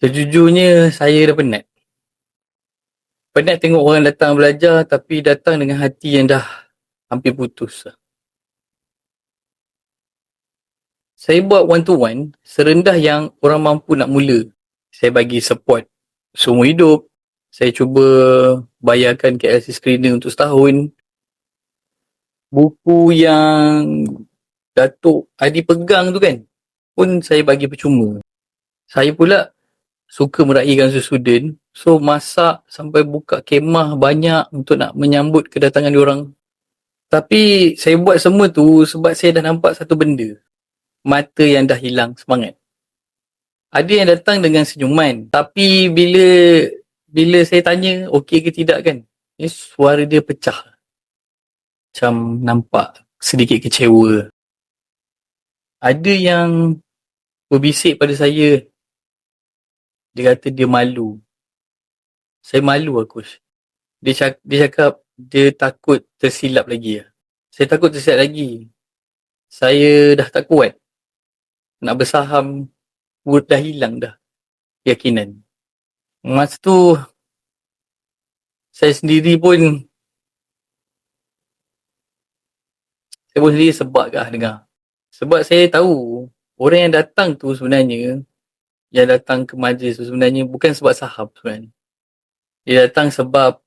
Sejujurnya saya dah penat. Penat tengok orang datang belajar tapi datang dengan hati yang dah hampir putus. Saya buat one to one serendah yang orang mampu nak mula. Saya bagi support seumur hidup. Saya cuba bayarkan KLC screener untuk setahun. Buku yang Datuk Adi pegang tu kan pun saya bagi percuma. Saya pula suka meraihkan student. So masak sampai buka kemah banyak untuk nak menyambut kedatangan diorang. Tapi saya buat semua tu sebab saya dah nampak satu benda. Mata yang dah hilang semangat. Ada yang datang dengan senyuman. Tapi bila bila saya tanya okey ke tidak kan. Ni suara dia pecah. Macam nampak sedikit kecewa. Ada yang berbisik pada saya. Dia kata dia malu. Saya malu aku. Dia cakap, dia cakap dia takut tersilap lagi. Saya takut tersilap lagi. Saya dah tak kuat. Nak bersaham dah hilang dah keyakinan. Masa tu saya sendiri pun saya pun sendiri sebab kah dengar. Sebab saya tahu orang yang datang tu sebenarnya yang datang ke majlis tu sebenarnya bukan sebab sahab sebenarnya. Dia datang sebab